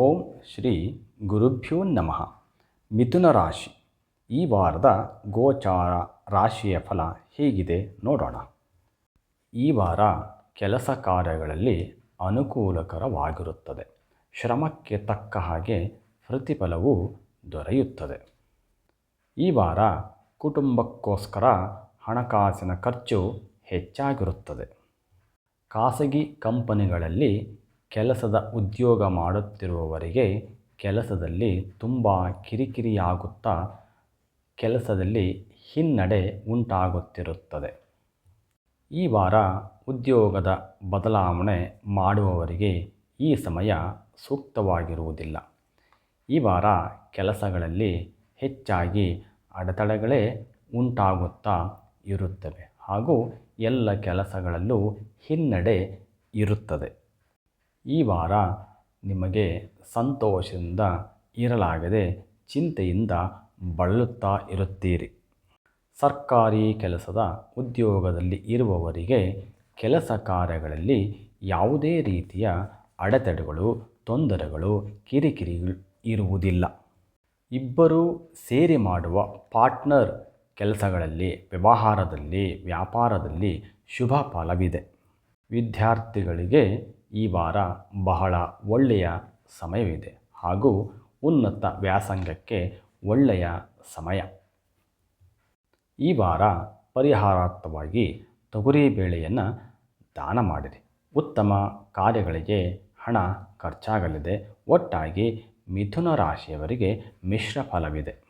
ಓಂ ಶ್ರೀ ಗುರುಭ್ಯೋ ನಮಃ. ಮಿಥುನ ರಾಶಿ. ಈ ವಾರದ ಗೋಚಾರ ರಾಶಿಯ ಫಲ ಹೇಗಿದೆ ನೋಡೋಣ. ಈ ವಾರ ಕೆಲಸ ಕಾರ್ಯಗಳಲ್ಲಿ ಅನುಕೂಲಕರವಾಗಿರುತ್ತದೆ. ಶ್ರಮಕ್ಕೆ ತಕ್ಕ ಹಾಗೆ ಪ್ರತಿಫಲವು ದೊರೆಯುತ್ತದೆ. ಈ ವಾರ ಕುಟುಂಬಕ್ಕೋಸ್ಕರ ಹಣಕಾಸಿನ ಖರ್ಚು ಹೆಚ್ಚಾಗಿರುತ್ತದೆ. ಖಾಸಗಿ ಕಂಪನಿಗಳಲ್ಲಿ ಕೆಲಸದ ಉದ್ಯೋಗ ಮಾಡುತ್ತಿರುವವರಿಗೆ ಕೆಲಸದಲ್ಲಿ ತುಂಬ ಕಿರಿಕಿರಿಯಾಗುತ್ತಾ ಕೆಲಸದಲ್ಲಿ ಹಿನ್ನಡೆ ಉಂಟಾಗುತ್ತಿರುತ್ತದೆ. ಈ ವಾರ ಉದ್ಯೋಗದ ಬದಲಾವಣೆ ಮಾಡುವವರಿಗೆ ಈ ಸಮಯ ಸೂಕ್ತವಾಗಿರುವುದಿಲ್ಲ. ಈ ವಾರ ಕೆಲಸಗಳಲ್ಲಿ ಹೆಚ್ಚಾಗಿ ಅಡೆತಡೆಗಳೇ ಉಂಟಾಗುತ್ತಾ ಇರುತ್ತವೆ ಹಾಗೂ ಎಲ್ಲ ಕೆಲಸಗಳಲ್ಲೂ ಹಿನ್ನಡೆ ಇರುತ್ತದೆ. ಈ ವಾರ ನಿಮಗೆ ಸಂತೋಷದಿಂದ ಇರಲಾಗದೆ ಚಿಂತೆಯಿಂದ ಬಳಲುತ್ತಾ ಇರುತ್ತೀರಿ. ಸರ್ಕಾರಿ ಕೆಲಸದ ಉದ್ಯೋಗದಲ್ಲಿ ಇರುವವರಿಗೆ ಕೆಲಸ ಕಾರ್ಯಗಳಲ್ಲಿ ಯಾವುದೇ ರೀತಿಯ ಅಡೆತಡೆಗಳು, ತೊಂದರೆಗಳು ಕಿರಿಕಿರಿಗಳು ಇರುವುದಿಲ್ಲ. ಇಬ್ಬರೂ ಸೇರಿ ಮಾಡುವ ಪಾರ್ಟ್ನರ್ ಕೆಲಸಗಳಲ್ಲಿ, ವ್ಯವಹಾರದಲ್ಲಿ, ವ್ಯಾಪಾರದಲ್ಲಿ ಶುಭ ಫಲವಿದೆ. ವಿದ್ಯಾರ್ಥಿಗಳಿಗೆ ಈ ವಾರ ಬಹಳ ಒಳ್ಳೆಯ ಸಮಯವಿದೆ ಹಾಗೂ ಉನ್ನತ ವ್ಯಾಸಂಗಕ್ಕೆ ಒಳ್ಳೆಯ ಸಮಯ. ಈ ವಾರ ಪರಿಹಾರಾರ್ಥವಾಗಿ ತೊಗರಿಬೇಳೆಯನ್ನು ದಾನ ಮಾಡಿರಿ. ಉತ್ತಮ ಕಾರ್ಯಗಳಿಗೆ ಹಣ ಖರ್ಚಾಗಲಿದೆ. ಒಟ್ಟಾಗಿ ಮಿಥುನ ರಾಶಿಯವರಿಗೆ ಮಿಶ್ರ ಫಲವಿದೆ.